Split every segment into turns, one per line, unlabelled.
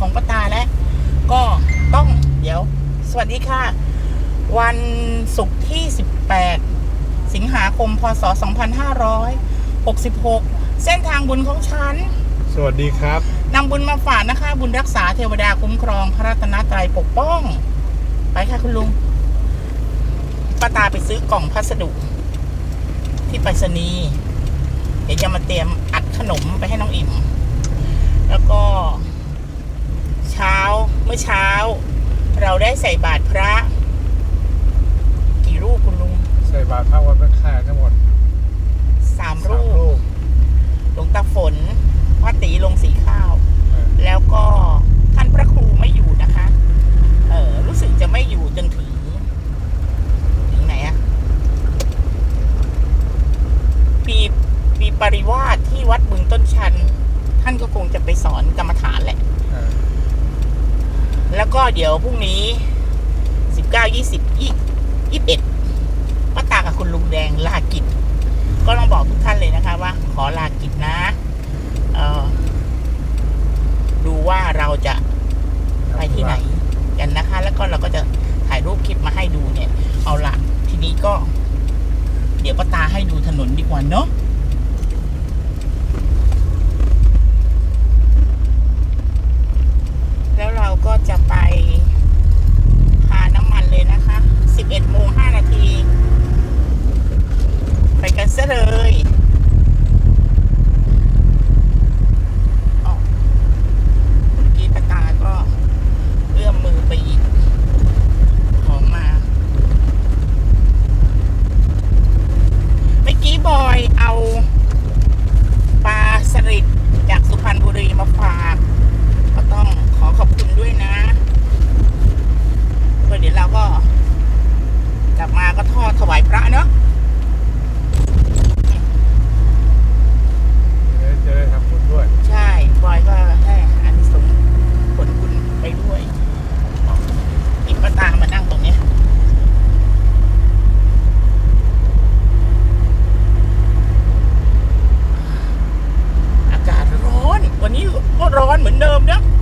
ของปตาแล้วก็ต้องเดี๋ยว สวัสดีค่ะ วันศุกร์ที่ 18 สิงหาคมพศ 2566 เส้นทางบุญของฉัน
สวัสดีครับ
นำบุญมาฝากนะคะ บุญรักษาเทวดาคุ้มครองพระรัตนตรัยปกป้อง ไปค่ะคุณลุงปตาไปซื้อกล่องพัสดุ ที่ไปรษณีย์เดี๋ยวจะมาเตรียมอัดขนมไปให้น้องอิ่ม แล้วก็ เช้าเมื่อเช้า เราได้ใส่บาตรพระี๋ยวก็ตาให้ดูถนนดีกว่าเนาะ อนเหมือนเดิมเด้อ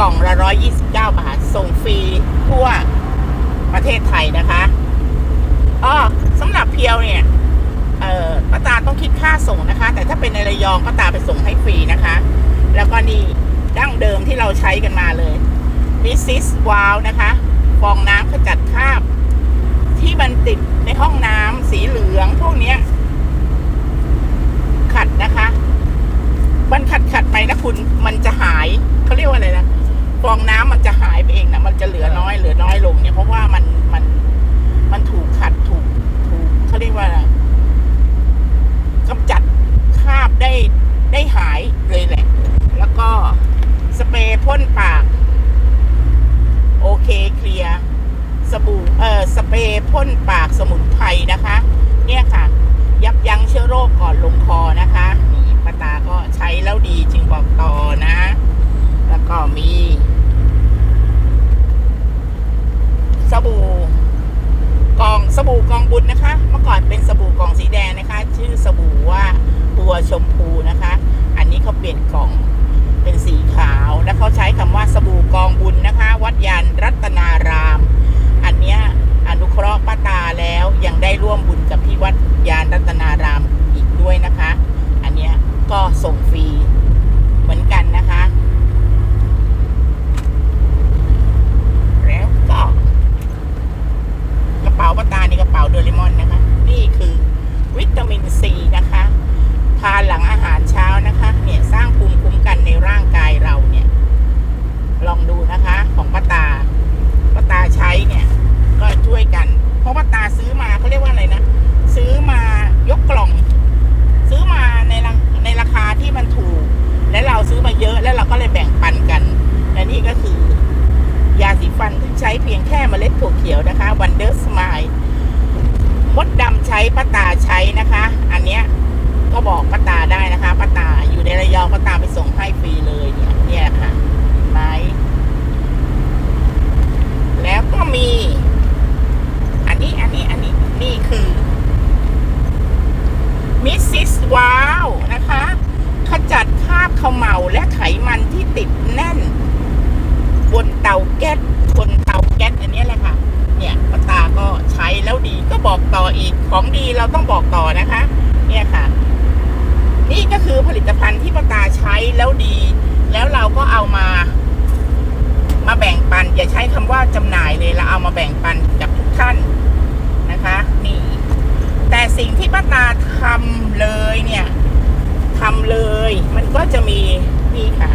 กล่องละ 129 บาท ส่งฟรีทั่วประเทศไทยนะคะอ๋อสำหรับเพียวเนี่ย เอ่อป้าตาต้องคิดค่าส่งนะคะ แต่ถ้าเป็นในระยองป้าตาไปส่งให้ฟรีนะคะ แล้วก็นี่ดั้งเดิมที่เราใช้กันมาเลยมิซิสวาวนะคะ ฟองน้ำขจัดคราบ ที่มันติดในห้องน้ำสีเหลืองพวกนี้ขัดนะคะ มันขัดขัดไปนะคุณ มันจะหาย เขาเรียกว่าอะไรนะ ฟองน้ำมันจะหายไปเองนะมันจะ ใช้นะคะ อันเนี้ยก็บอกป้าตาได้นะคะป้าตาอยู่ในระยองป้าตาไปส่งให้ฟรีเลยเนี่ยนี่ยค่ะไม้แล้วก็มี อันนี้อันนี้อันนี้นี่คือมิสซิสว้าวนะคะขจัดคราบขมเหลาและไขมันที่ติดแน่น บนเตาแก๊สบนเตาแก๊สอันนี้แหละค่ะ เนี่ยปตาก็ใช้แล้วดีก็บอกต่ออีกของดีเราต้องบอกต่อนะคะ เนี่ยค่ะ นี่ก็คือผลิตภัณฑ์ที่ป้าตาใช้แล้วดี แล้วเราก็เอามา มาแบ่งปัน อย่าใช้คำว่าจำหน่ายเลยเราเอามาแบ่งปันกับทุกท่านนะคะ นี่ แต่สิ่งที่ป้าตาทำเลยเนี่ย ทำเลย มันก็จะมีนี่ค่ะ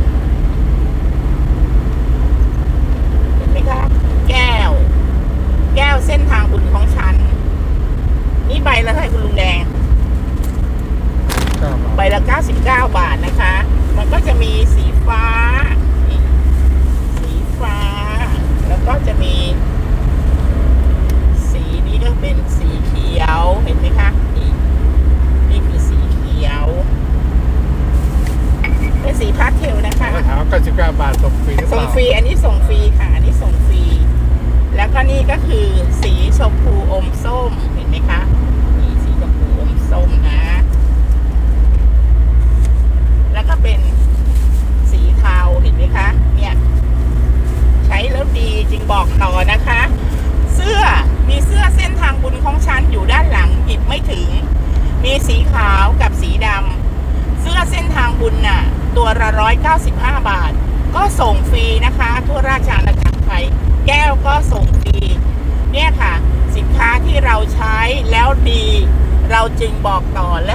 ริงบอกต่อแล้ว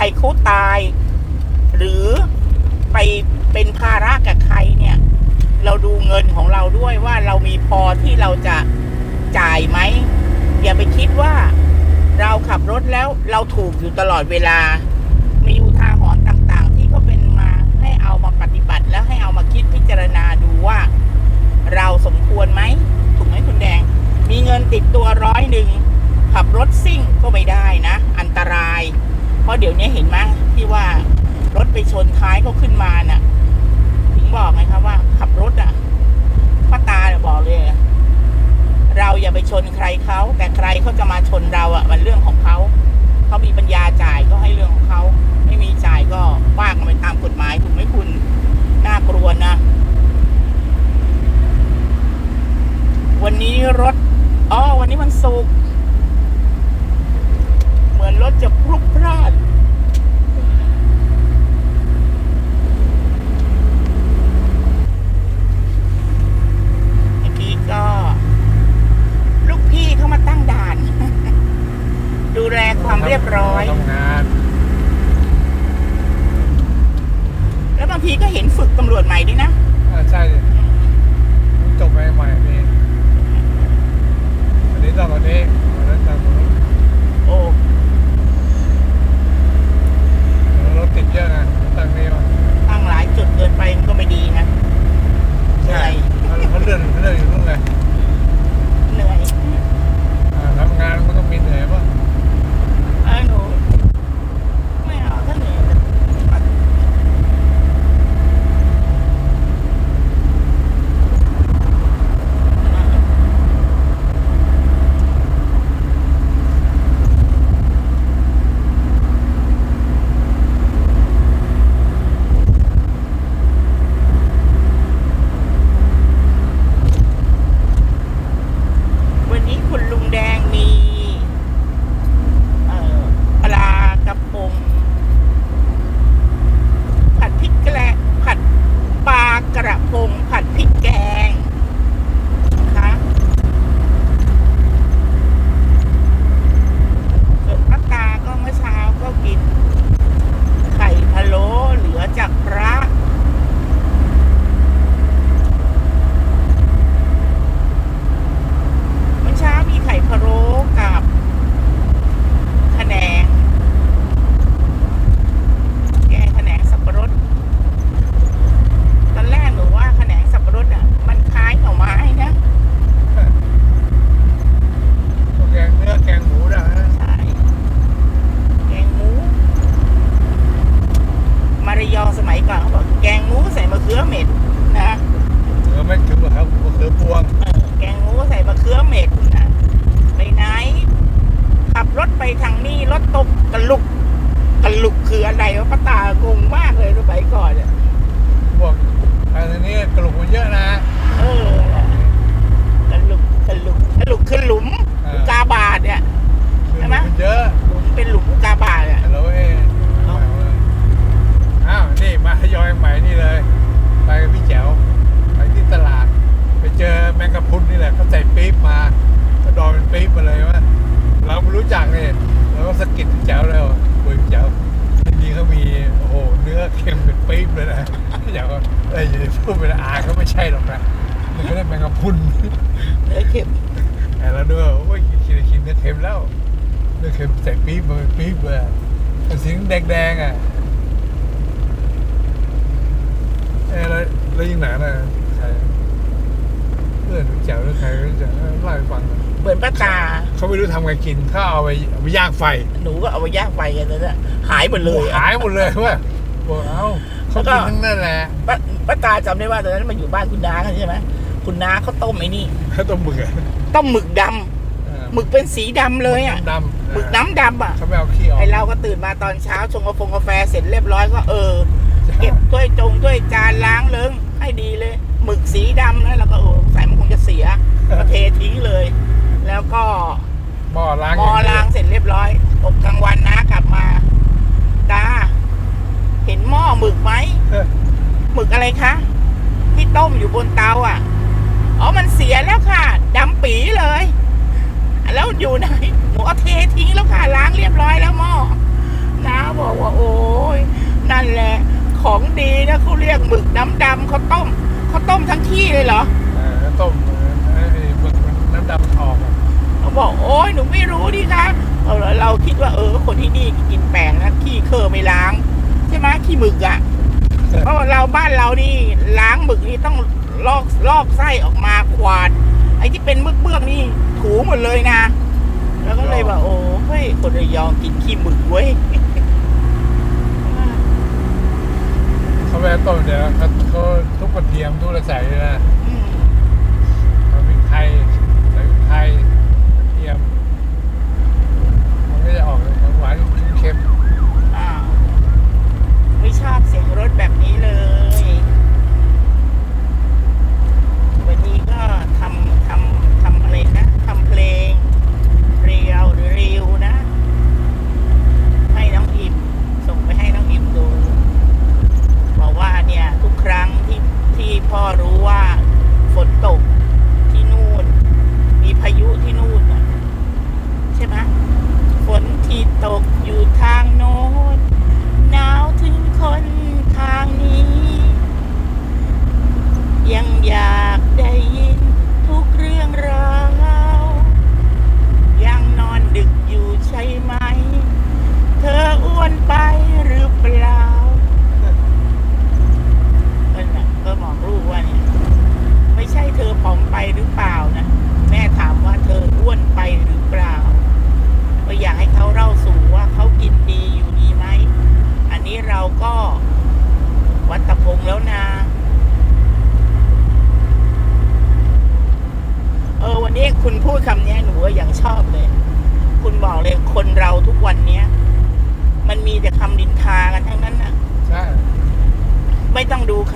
ใครเขาตาย หรือไปเป็นภาระกับใครเนี่ย เราดูเงินของเราด้วยว่าเรามีพอที่เราจะจ่ายไหม อย่าไปคิดว่าเราขับรถแล้วเราถูกอยู่ตลอดเวลา มีอุทาหรณ์ต่างๆ ที่เขาเป็นมาให้เอามาปฏิบัติแล้วให้เอามาคิดพิจารณาดูว่า เราสมควรไหมถูกไหมคุณแดง มีเงินติดตัวร้อยหนึ่งขับรถซิ่งก็ไม่ได้นะ อันตราย พราะเดี๋ยวนี้เห็นมั้งที่ว่ารถไปชนท้ายเขาขึ้นมาน่ะ ถึงบอกไงครับว่า ขับรถอะพ่อตาบอกเลย เราอย่าไปชนใครเขาแต่ใครเขาจะมาชนเราอะ มันเรื่องของเขาเขามีปัญญาจ่ายก็ให้เรื่องของเขาไม่มีจ่ายก็ว่ากันไปตามกฎหมายถูกไหมคุณน่ากลัวนะ วันนี้รถอ๋อวันนี้มันสุก มือนรถจะพลุกพลาด กินกิน
เนื้
อ
เค็
มแล้วเนื้อเค็มใส่ปี๊บมาเป็น
ปี๊บเลยเป็นสีแดงๆอะเออแล้วแล้วยิงหนาน่ะใครเพื่อนหรือแจ๋วหรือใครก็จะเล่าให้ฟังหน่อย
เหมือนป้าตา
เขาไม่รู้ทำไงกินเขาเอาไปเอาไปย่างไฟ
หนูก็เอาไปย่างไฟกันแล้วเนี่ยหายหมดเลยอะ
หายหมดเลยเว่าบอกเอ้าเขากินทั้งนั้นแหละ
ป้าป้าตาจำได้ว่าตอนนั้นมาอยู่บ้านคุณน้ากันใช่ไหมคุณน้าเขาต้มไอ้นี่
เขาต้มหมึกอะ
ต้มหมึกดำ หมึกเป็นสีดำเลยอะ
ดำ
หมึกน้ำดำอะ
เขาไม่เอาขี้ออก
ไอเราก็ตื่นมาตอนเช้าชงกาแฟกาแฟเสร็จเรียบร้อยก็เออ เก็บถ้วยจงถ้วยจานล้างเลิงให้ดีเลยหมึกสีดำนะแล้วก็โอ้ใส่มันคงจะเสียก็เททิ้งเลย แล้วก็
หม้อล้าง
มอล้างเสร็จเรียบร้อยตกกลางวันนะกลับมาตาเห็นหม้อหมึกไหม
เออ
หมึกอะไรคะที่ต้มอยู่บนเตาอะอ๋อมันเสียแล้วค่ะดำปีเลย แล้วอยู่ไหนหนูเอาเททิ้งแล้วค่ะล้างเรียบร้อยแล้วหม้อน้าบอกว่าโอ้ยนั่นแหละ ของดีนะเขาเรียกหมึกน้ำดำเขาต้มเขาต้มทั้งที่เลยเหรอ
เออต้มเออไอ้หมึกมันน้ำดำทองอะ
เขาบอกโอ้ยหนูไม่รู้ดิคะเอาเหรอเราคิดว่าเออ คนที่นี่กินแปลงนะขี้เคอไม่ล้าง ใช่ไหมขี้หมึกอะ่ะเพราะว่าเราบ้านเรานี่ล้างหมึกนี่ต้องลอกลอกไส้ออกมาขวาด ไอ้ที่เป็นเบือกเบือกนี่ถูหมดเลยนะ แล้วก็เลยว่าโอ้เฮ้ยคนระยองกินขี้หมึกเว้ย
เขาแวะต้มเดี๋ยวเขาเขาทุกกระเทียมทุกกระใส่เลยนะ
อื
เขาพริกไทยใส่พไทย
กระเทียม มันก็จะออกหวานเค็ม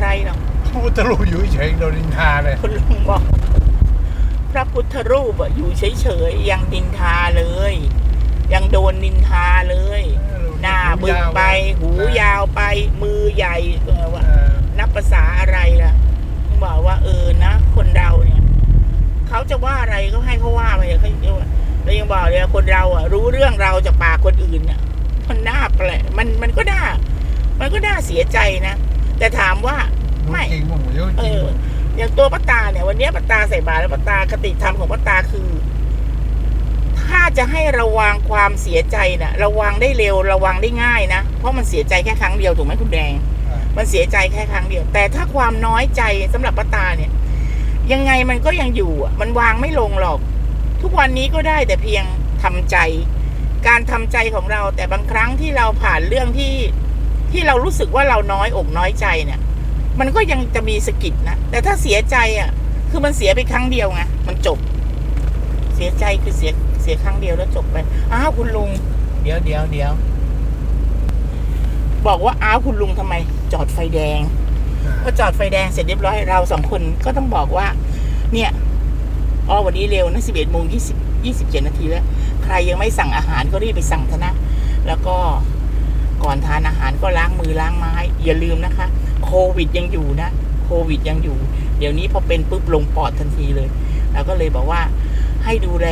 รหรอก
พระพุทธรูปอยู่เฉยๆโดนนินทาเลย
คุณลุงบอก พระพุทธรูปอะอยู่เฉยๆยังดินทาเลย ยังโดนนินทาเลย หน้าบึกไป หูยาวไป มือใหญ่เออว่า
เออ
นับภาษาอะไรล่ะต้องบอกว่าเออนะ คนเราเนี่ย เขาจะว่าอะไรก็ให้เขาว่าไปเถอะเขาเรียกว่าแล้วยังบอกเลยว่าคนเราอะรู้เรื่องเราจากปากคนอื่นเนี่ยมันน่าแปลกมันมันก็น่า มันก็น่าเสียใจนะ แต่ถามว่าไม่
จริงมั้งเดี๋ยว
เอ
จริง
อ
มั้ง
อย่างตัวป้าตาเนี่ย วันนี้ป้าตาใส่บาตรแล้วป้าตาคติธรรมของป้าตาคือ ถ้าจะให้ระวังความเสียใจนะ่ะ ระวังได้เร็วระวังได้ง่ายนะเพราะมันเสียใจแค่ครั้งเดียวถูกไหมคุณแดง
อ่า
มันเสียใจแค่ครั้งเดียว แต่ถ้าความน้อยใจสำหรับป้าตาเนี่ย ยังไงมันก็ยังอยู่อะ มันวางไม่ลงหรอก ทุกวันนี้ก็ได้แต่เพียงทำใจ การทำใจของเราแต่บางครั้งที่เราผ่านเรื่องที่ ที่เรารู้สึกว่าเราน้อยอกน้อยใจเนี่ย มันก็ยังจะมีสะกิดนะแต่ถ้าเสียใจอะ คือมันเสียไปครั้งเดียวไงมันจบ เสียใจคือเสียเสียครั้งเดียวแล้วจบไปอ้าวคุณลุง เดี๋ยวเดี๋ยวเดี๋ยวบอกว่าอ้าวคุณลุงทำไม จอดไฟแดงพอจอดไฟแดงเสร็จเรียบร้อยเราสองคนก็ต้องบอกว่า เนี่ยอ๋อวันนี้เร็วนะสิบเอ็ดโมงยี่สิบยี่สิบเจ็ดนาทีแล้ว ใครยังไม่สั่งอาหารก็รีบไปสั่งเถอะนะ แล้วก็ ก่อนทานอาหารก็ล้างมือล้างไม้ อย่าลืมนะคะ โควิดยังอยู่นะ โควิดยังอยู่ เดี๋ยวนี้พอเป็นปุ๊บลงปอดทันทีเลยเราก็เลยบอกว่าให้ดูแล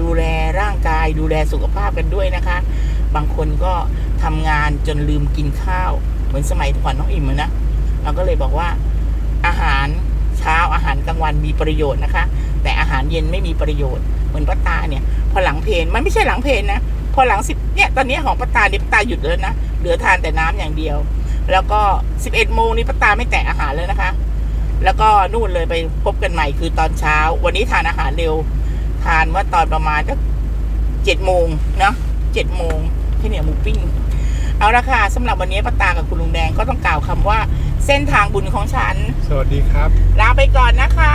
ดูแลร่างกาย ดูแลสุขภาพกันด้วยนะคะ บางคนก็ทำงานจนลืมกินข้าว เหมือนสมัยก่อนน้องอิ่มอะนะเราก็เลยบอกว่าอาหารเช้าอาหารกลางวันมีประโยชน์นะคะ แต่อาหารเย็นไม่มีประโยชน์ เหมือนป้าตาเนี่ย พอหลังเพลนมันไม่ใช่หลังเพลนนะ พอหลังสิบเนี่ยตอนนี้ของป้าตาเนี่ยป้าตาหยุดแล้วนะเหลือทานแต่น้ำอย่างเดียว แล้วก็สิบเอ็ดโมงนี้ป้าตาไม่แตะอาหารเลยนะคะ แล้วก็นู่นเลยไปพบกันใหม่คือตอนเช้า วันนี้ทานอาหารเร็ว ทานว่าตอนประมาณสักเจ็ดโมงเนาะเจ็ดโมงที่เนี่ยหมูปิ้งเอาละค่ะสำหรับวันนี้ป้าตากับคุณลุงแดงก็ต้องกล่าวคำว่า เส้นทางบุญของฉัน
สวัสดีครับ
ลาไปก่อนนะคะ